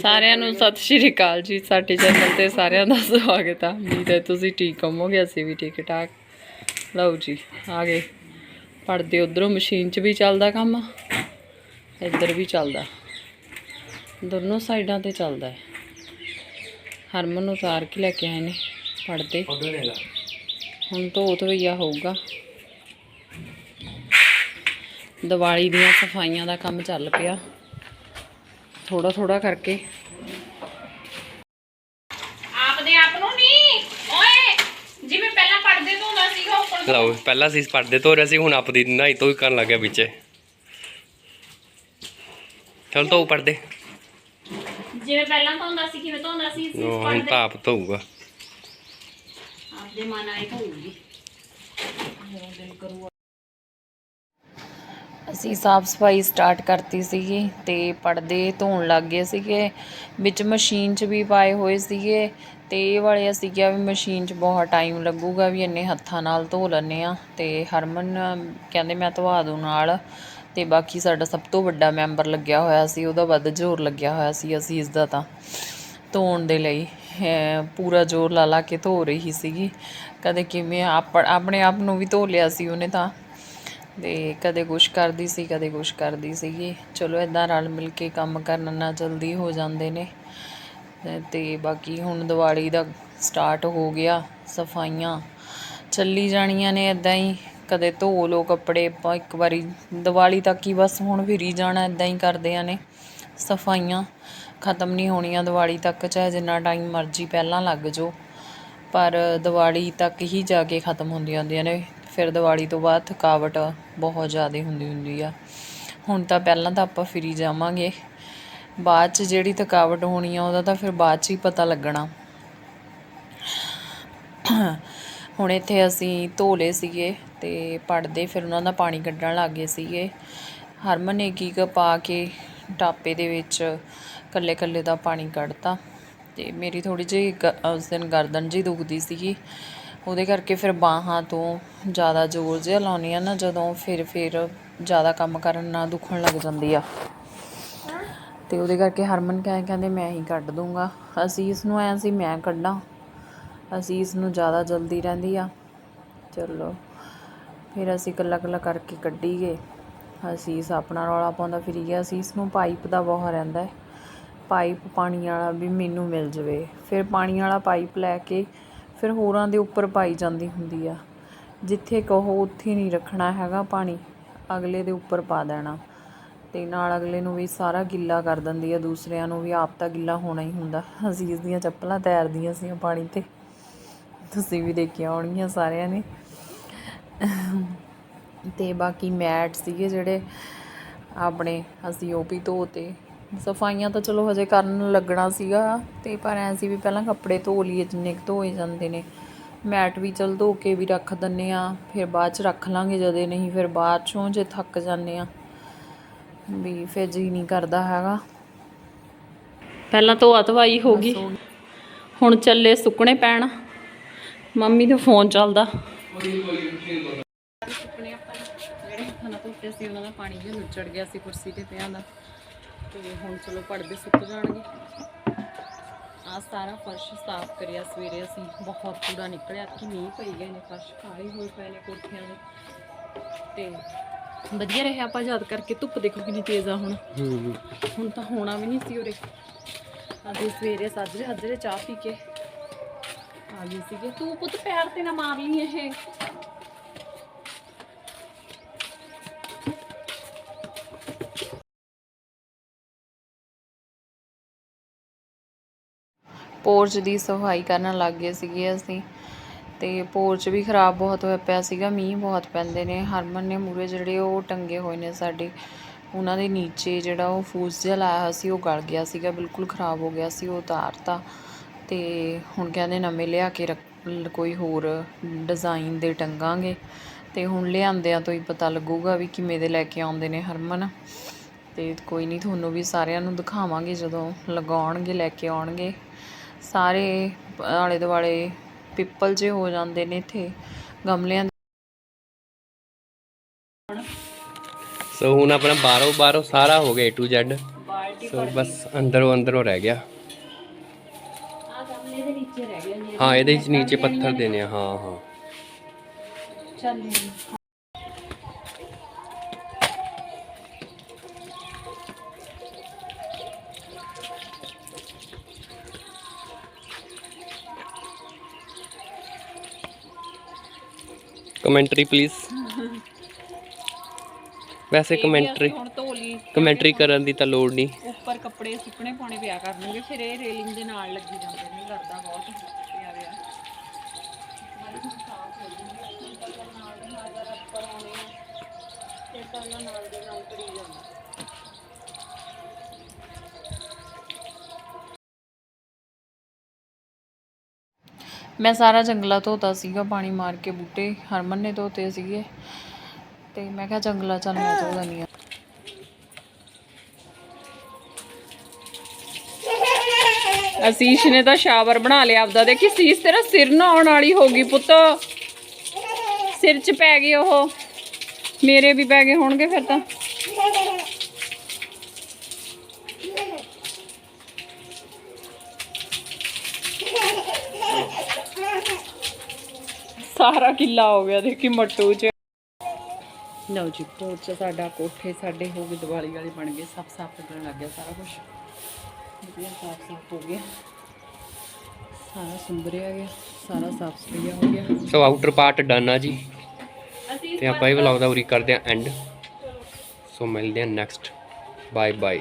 ਸਾਰਿਆਂ ਨੂੰ ਸਤਿ ਸ਼੍ਰੀ ਅਕਾਲ ਜੀ ਸਾਡੇ ਚੈਨਲ ਤੇ ਸਾਰਿਆਂ ਦਾ ਸਵਾਗਤ ਆ। ਉਮੀਦ ਹੈ ਤੁਸੀਂ ਠੀਕ ਹੋਵੋਗੇ ਅਸੀਂ ਵੀ ਠੀਕ ਠਾਕ। ਲਓ ਜੀ ਆ ਗਏ। ਪੜਦੇ ਉਧਰੋਂ ਮਸ਼ੀਨ 'ਚ ਵੀ ਚੱਲਦਾ ਕੰਮ। ਇੱਧਰ ਵੀ ਚੱਲਦਾ। ਦੋਨੋਂ ਸਾਈਡਾਂ ਤੇ ਚੱਲਦਾ ਹੈ। ਹਰਮਨ ਨੂੰ ਉਤਾਰ ਕੇ ਲੈ ਕੇ ਆਏ ਨੇ ਪੜਦੇ ਹੁਣ ਤੋਂ ਧੋਈਆ ਹੋਊਗਾ। ਦੀਵਾਲੀ ਦੀਆਂ ਸਫਾਈਆਂ ਦਾ ਕੰਮ ਚੱਲ ਪਿਆ। ਥੋੜਾ ਥੋੜਾ ਕਰਕੇ। ਆਪਦੇ ਆਪ ਨੂੰ ਨਹੀਂ। ਓਏ ਜਿਵੇਂ ਪਹਿਲਾਂ ਪੜਦੇ ਤੋਂ ਹੁੰਦਾ ਸੀਗਾ ਉੱਪਰ ਲਓ ਪਹਿਲਾਂ ਸੀ ਪਰਦੇ ਧੋ ਰਿਹਾ ਸੀ ਹੁਣ ਆਪਦੀ ਨਹਾਈ ਤੋਂ ਹੀ ਕਰਨ ਲੱਗ ਗਿਆ ਵਿੱਚੇ। ਚਲ ਧੋ ਪਰਦੇ ਜਿਵੇਂ ਪਹਿਲਾਂ ਤੋਂ ਹੁੰਦਾ ਸੀ ਕਿਵੇਂ ਤੋਂ ਹੁੰਦਾ ਸੀ ਉਹ ਹੁਣ ਤਾਂ ਆਪ ਧੋਊਗਾ। ਆਪਦੇ ਮਨ ਆਏ ਹੋਊਗੀ ਅਸੀਂ ਸਾਫ਼ ਸਫ਼ਾਈ ਸਟਾਰਟ ਕਰਤੀ ਸੀਗੀ ਤੇ ਪਰਦੇ ਧੋਣ ਲੱਗ ਗਏ ਸੀਗੇ। ਵਿੱਚ ਮਸ਼ੀਨ 'ਚ ਵੀ ਪਾਏ ਹੋਏ ਸੀਗੇ ਤੇ ਇਹ ਵਾਲੇ ਅਸੀਂ ਕਿਹਾ ਵੀ ਮਸ਼ੀਨ 'ਚ ਬਹੁਤ ਟਾਈਮ ਲੱਗੂਗਾ ਵੀ ਇੰਨੇ ਹੱਥਾਂ ਨਾਲ ਧੋ ਲੈਂਦੇ ਆ ਤੇ ਹਰਮਨ ਕਹਿੰਦੇ ਮੈਂ ਧਵਾ ਦੂੰ ਨਾਲ ਤੇ ਬਾਕੀ ਸਾਡਾ ਸਭ ਤੋਂ ਵੱਡਾ ਮੈਂਬਰ ਲੱਗਿਆ ਹੋਇਆ ਸੀ, ਉਹਦਾ ਵੱਧ ਜ਼ੋਰ ਲੱਗਿਆ ਹੋਇਆ ਸੀ ਅਸੀਂ ਇਸ ਦਾ ਤਾਂ ਧੋਣ ਦੇ ਲਈ। ਪੂਰਾ ਜ਼ੋਰ ਲਾ ਲਾ ਕੇ ਧੋ ਰਹੀ ਸੀਗੀ। ਕਦੇ ਕਿਵੇਂ ਆਪ ਆਪਣੇ ਆਪ ਨੂੰ ਵੀ ਧੋ ਲਿਆ ਸੀ ਉਹਨੇ ਤਾਂ। ਤੇ ਕਦੇ ਕੁਛ ਕਰਦੀ ਸੀ, ਕਦੇ ਕੁਛ ਕਰਦੀ ਸੀਗੀ। ਚਲੋ ਇਦਾਂ ਰਲ ਮਿਲ ਕੇ ਕੰਮ ਕਰਨ ਨਾਲ ਜਲਦੀ ਹੋ ਜਾਂਦੇ ਨੇ। ਤੇ- ਬਾਕੀ ਹੁਣ ਦੀਵਾਲੀ ਦਾ ਸਟਾਰਟ ਹੋ ਗਿਆ, ਸਫਾਈਆਂ ਚੱਲੀ ਜਾਣੀਆਂ ਨੇ ਇਦਾਂ ਹੀ। ਕਦੇ ਧੋ ਲੋ ਕੱਪੜੇ, ਆਪਾਂ ਇੱਕ ਵਾਰੀ ਦੀਵਾਲੀ ਤੱਕ ਹੀ ਬਸ ਹੁਣ ਫਿਰੀ ਜਾਣਾ ਇਦਾਂ ਹੀ ਕਰਦਿਆਂ ਨੇ ਸਫਾਈਆਂ। ਖਤਮ ਨਹੀਂ ਹੋਣੀਆਂ ਦੀਵਾਲੀ ਤੱਕ, ਚਾਹੇ ਜਿੰਨਾ ਟਾਈਮ ਮਰਜ਼ੀ ਪਹਿਲਾਂ ਲੱਗ ਜਾਓ। ਪਰ ਦੀਵਾਲੀ ਤੱਕ ਹੀ ਜਾ ਕੇ ਖਤਮ ਹੁੰਦੀਆਂ ਹੁੰਦੀਆਂ ਨੇ। ਫਿਰ ਦੀਵਾਲੀ ਤੋਂ ਬਾਅਦ ਥਕਾਵਟ ਬਹੁਤ ਜ਼ਿਆਦਾ ਹੁੰਦੀ ਹੁੰਦੀ ਆ। ਹੁਣ ਤਾਂ ਪਹਿਲਾਂ ਤਾਂ ਆਪਾਂ ਫਿਰੀ ਜਾਵਾਂਗੇ। ਬਾਅਦ ਚ ਜਿਹੜੀ ਥਕਾਵਟ ਹੋਣੀ ਆ, ਉਹਦਾ ਤਾਂ ਫਿਰ ਬਾਅਦ ਚ ਹੀ ਪਤਾ ਲੱਗਣਾ। ਹੁਣ ਇੱਥੇ ਅਸੀਂ ਧੋਲੇ ਸੀਗੇ ਤੇ ਪੜਦੇ ਫਿਰ ਉਹਨਾਂ ਦਾ ਪਾਣੀ ਕੱਢਣ ਲੱਗ ਗਏ ਸੀਗੇ। ਹਰਮਨ ਨੇ ਕੀ ਪਾ ਕੇ ਟਾਪੇ ਦੇ ਵਿੱਚ ਕੱਲੇ ਕੱਲੇ ਦਾ ਪਾਣੀ ਕੱਢਤਾ। ਤੇ ਮੇਰੀ ਥੋੜੀ ਜਿਹੀ ਗ- ਉਸ ਦਿਨ ਗਰਦਨ ਜੀ ਦੁਖਦੀ ਸੀਗੀ। ਉਹਦੇ ਕਰਕੇ ਫਿਰ ਬਾਹਾਂ ਤੋਂ ਜ਼ਿਆਦਾ ਜ਼ੋਰ ਜਿਹਾ ਲਾਉਣੀ ਆ ਨਾ, ਜਦੋਂ ਫਿਰ ਫਿਰ ਜ਼ਿਆਦਾ ਕੰਮ ਕਰਨ ਨਾਲ ਦੁਖਣ ਲੱਗ ਜਾਂਦੀ ਆ। ਤੇ ਉਹਦੇ ਕਰਕੇ ਹਰਮਨ ਕਹਿ, ਕਹਿੰਦੇ ਮੈਂ ਹੀ ਕੱਢ ਦੂੰਗਾ। ਅਸੀਂ ਇਸ ਨੂੰ ਐਂ ਸੀ, ਮੈਂ ਕੱਢਾਂ। ਅਸੀਂ ਇਸ ਨੂੰ ਜ਼ਿਆਦਾ ਜਲਦੀ ਰਹਿੰਦੀ ਆ। ਚਲੋ, ਫਿਰ ਅਸੀਂ ਇਕੱਲਾ ਇਕੱਲਾ ਕਰਕੇ ਕੱਢੀ ਗਏ ਅਸੀਂ ਇਸ ਆਪਣਾ ਰੌਲਾ ਪਾਉਂਦਾ ਫਿਰ ਗਿਆ ਸੀ ਨੂੰ ਪਾਈਪ ਦਾ ਬਹੁਤ ਰਹਿੰਦਾ ਹੈ। ਪਾਈਪ ਪਾਣੀ ਵਾਲਾ ਵੀ ਮੈਨੂੰ ਮਿਲ ਜਵੇ। ਫਿਰ ਪਾਣੀ ਵਾਲਾ ਪਾਈਪ ਲੈ ਕੇ ਫਿਰ ਹੋਰਾਂ ਦੇ ਉੱਪਰ ਪਾਈ ਜਾਂਦੀ ਹੁੰਦੀ ਆ। ਜਿੱਥੇ ਕਹੋ ਉੱਥੇ ਨਹੀਂ ਰੱਖਣਾ ਹੈਗਾ ਪਾਣੀ, ਅਗਲੇ ਦੇ ਉੱਪਰ ਪਾ ਦੇਣਾ। ਤੇ ਨਾਲ ਅਗਲੇ ਨੂੰ ਵੀ ਸਾਰਾ ਗਿੱਲਾ ਕਰ ਦਿੰਦੀ ਆ, ਦੂਸਰਿਆਂ ਨੂੰ ਵੀ ਆਪ ਤਾਂ ਗਿੱਲਾ ਹੋਣਾ ਹੀ ਹੁੰਦਾ। ਅਜ਼ੀਜ਼ ਦੀਆਂ ਚੱਪਲਾਂ ਤੈਰਦੀਆਂ ਸੀ ਪਾਣੀ ਤੇ। ਤੁਸੀਂ ਵੀ ਦੇਖਿਆ ਹੋਣਗੀਆਂ ਸਾਰਿਆਂ ਨੇ। ਤੇ ਬਾਕੀ ਮੈਟ ਸੀਗੇ ਜਿਹੜੇ ਆਪਣੇ, ਅਸੀਂ ਉਹ ਵੀ ਧੋਤੇ ਸਫਾਈਆਂ ਤਾਂ ਚਲੋ ਹਜੇ ਕਰਨ ਲੱਗਣਾ ਸੀਗਾ ਤੇ ਪਰ ਐਂ ਸੀ ਵੀ ਪਹਿਲਾਂ ਕੱਪੜੇ ਧੋ ਲਈਏ ਜਿੰਨੇ ਕੁ ਧੋਏ ਜਾਂਦੇ ਨੇ। ਮੈਟ ਵੀ ਚਲ ਧੋ ਕੇ ਵੀ ਰੱਖ ਦਿੰਨੇ ਆ ਫਿਰ ਬਾਅਦ ਚ ਰੱਖ ਲਾਂਗੇ ਜਦੇ ਨਹੀਂ ਫਿਰ ਬਾਅਦ ਚੋਂ ਜੇ ਥੱਕ ਜਾਂਦੇ ਆ। ਵੀ ਫਿਰ ਜੀ ਨਹੀਂ ਕਰਦਾ ਹੈਗਾ। ਪਹਿਲਾਂ ਧੋਆ ਧਵਾਈ ਹੋ ਗਈ। ਹੁਣ ਚੱਲੇ ਸੁੱਕਣੇ ਪੈਣ। ਮੰਮੀ ਦਾ ਫੋਨ ਚੱਲਦਾ। ਸੁੱਕਣੇ ਆਪਾਂ ਜਿਹੜੇ ਨਾਲ ਧੋਤੇ ਸੀ ਉਹਨਾਂ ਦਾ ਪਾਣੀ ਜਿਹਾ ਨੁੱਚੜ ਗਿਆ ਸੀ ਕੁਰਸੀ ਤੇ ਪਿਆ ਦਾ। ਤੇ ਹੁਣ ਚਲੋ ਪੜਦੇ ਸੁੱਕ ਜਾਣਗੇ। ਆ ਸਾਰਾ ਫਰਸ਼ ਸਾਫ਼ ਕਰਿਆ ਸਵੇਰੇ ਅਸੀਂ। ਬਹੁਤ ਕੂੜਾ ਨਿਕਲਿਆ। ਕਿ ਮੀਂਹ ਪਈ ਗਏ ਨੇ ਫਰਸ਼ ਕਾਲੇ ਹੋਏ ਪਏ ਨੇ ਕੋਠਿਆਂ ਦੇ। ਤੇ ਵਧੀਆ ਰਿਹਾ ਆਪਾਂ ਯਾਦ ਕਰਕੇ। ਧੁੱਪ ਦੇਖੋ ਕਿੰਨੀ ਤੇਜ਼ ਆ ਹੁਣ। ਹੁਣ ਤਾਂ ਹੋਣਾ ਵੀ ਨਹੀਂ ਸੀ ਉਰੇ। ਅਸੀਂ ਸਵੇਰੇ ਸਾਜਰੇ ਹਜਰੇ ਚਾਹ ਪੀ ਕੇ ਆ ਗਏ ਸੀਗੇ। ਤੂੰ ਪੁੱਤ ਪੈਰ ਤੇ ਨਾ ਮਾਰ ਲਈ ਇਹ। ਪੋਰਚ ਦੀ ਸਫ਼ਾਈ ਕਰਨ ਲੱਗ ਗਏ ਸੀਗੇ ਅਸੀਂ ਤੇ ਪੋਰਚ ਵੀ ਖਰਾਬ ਬਹੁਤ ਹੋਇਆ ਪਿਆ ਸੀਗਾ, ਮੀਂਹ ਬਹੁਤ ਪੈਂਦੇ ਨੇ, ਹਰਮਨ ਨੇ ਮੂਰੇ ਜਿਹੜੇ ਉਹ ਟੰਗੇ ਹੋਏ ਨੇ ਸਾਡੇ, ਉਹਨਾਂ ਦੇ ਨੀਚੇ ਜਿਹੜਾ ਉਹ ਫੂਸ ਜਿਹਾ ਲਾਇਆ ਹੋਇਆ ਸੀ, ਉਹ ਗਲ ਗਿਆ ਸੀਗਾ, ਬਿਲਕੁਲ ਖਰਾਬ ਹੋ ਗਿਆ ਸੀ, ਉਹ ਉਤਾਰਤਾ ਤੇ ਹੁਣ ਕਹਿੰਦੇ ਨਵੇਂ ਲਿਆ ਕੇ ਰੱਖ- ਕੋਈ ਹੋਰ ਡਿਜ਼ਾਈਨ ਦੇ ਟੰਗਾਂਗੇ ਤੇ ਹੁਣ ਲਿਆਂਦਿਆਂ ਤੋਂ ਹੀ ਪਤਾ ਲੱਗੂਗਾ ਵੀ ਕਿਵੇਂ ਦੇ ਲੈ ਕੇ ਆਉਂਦੇ ਨੇ ਹਰਮਨ ਤੇ ਕੋਈ ਨਹੀਂ ਤੁਹਾਨੂੰ ਵੀ ਸਾਰਿਆਂ ਨੂੰ ਦਿਖਾਵਾਂਗੇ ਜਦੋਂ ਲਗਾਉਣਗੇ, ਲੈ ਕੇ ਆਉਣਗੇ। ਸਾਰੇ ਆਲੇ ਦੁਆਲੇ ਪਿੱਪਲ ਜੇ ਹੋ ਜਾਂਦੇ ਨੇ ਇੱਥੇ ਗਮਲਿਆਂ ਦੇ ਸੋ ਹੁਣ ਆਪਣਾ ਬਾਹਰੋਂ ਬਾਹਰੋਂ ਸਾਰਾ ਹੋ ਗਿਆ A to Z ਸੋ ਬਸ ਅੰਦਰੋਂ ਅੰਦਰੋਂ ਰਹਿ ਗਿਆ। ਆ ਗਮਲੇ ਦੇ ਨੀਚੇ ਰਹਿ ਗਿਆ। ਜੀ ਹਾਂ ਇਹਦੇ ਵਿੱਚ ਨੀਚੇ ਪੱਥਰ ਦੇਣੇ ਆ। ਹਾਂ ਹਾਂ। ਚੱਲ ਕਮੈਂਟਰੀ ਪਲੀਜ਼ ਵੈਸੇ ਕਮੈਂਟਰੀ ਹੁਣ ਕਮੈਂਟਰੀ ਕਰਨ ਦੀ ਤਾਂ ਲੋੜ ਨਹੀਂ। ਉੱਪਰ ਕੱਪੜੇ ਸੁੱਕਣੇ ਪਾਉਣੇ ਪਿਆ ਕਰਨਗੇ ਫਿਰ ਇਹ ਰੇਲਿੰਗ ਦੇ ਨਾਲ ਲੱਗੀ ਜਾਂਦੇ ਨੇ ਕਰਦਾ ਬਹੁਤ ਪਿਆ ਪਿਆ। ਮੈਂ ਸਾਰਾ ਜੰਗਲਾ ਧੋਤਾ ਸੀਗਾ, ਪਾਣੀ ਮਾਰ ਕੇ ਬੂਟੇ, ਹਰਮਨ ਨੇ ਧੋਤੇ ਸੀਗੇ। ਤੇ ਮੈਂ ਕਿਹਾ ਜੰਗਲਾ ਚੱਲ ਮੈਂ ਧੋ ਦਿੰਦੀ ਹਾਂ। ਅਸੀਸ਼ ਨੇ ਤਾਂ ਸ਼ਾਵਰ ਬਣਾ ਲਿਆ ਆਪਦਾ। ਦੇਖੀ ਸੀਸ ਤੇਰਾ ਸਿਰ ਆਉਣ ਵਾਲੀ ਹੋ ਗਈ ਪੁੱਤ। ਸਿਰ 'ਚ ਪੈ ਗਏ ਉਹ। ਮੇਰੇ ਵੀ ਪੈ ਗਏ ਹੋਣਗੇ ਫਿਰ ਤਾਂ। ਸਾਰਾ ਕਿੱਲਾ ਹੋ ਗਿਆ ਦੇਖੀ ਮੱਟੂ 'ਚ। ਲਓ ਜੀ ਪੋਚ ਸਾਡਾ ਕੋਠੇ ਸਾਡੇ ਹੋ ਗਏ ਦੀਵਾਲੀ ਵਾਲੇ ਬਣ ਗਏ ਸਭ ਸਾਫ਼ ਕਰਨ ਲੱਗ ਗਿਆ ਸਾਰਾ ਕੁਝ ਵਧੀਆ ਸਾਫ਼ ਸਾਫ਼ ਹੋ ਗਿਆ। ਸਾਰਾ ਸੁੰਬਰਿਆ ਗਿਆ ਸਾਰਾ ਸਾਫ਼ ਸਫਾਈਆ ਹੋ ਗਿਆ। ਸੋ ਆਊਟਰ ਪਾਰਟ ਡਨ ਆ ਜੀ। ਤੇ ਆਪਾਂ ਇਹ ਵਲੌਗ ਦਾ ਉਰੀ ਕਰਦੇ ਆ ਐਂਡ ਸੋ ਮਿਲਦੇ ਆ ਨੈਕਸਟ ਬਾਏ ਬਾਏ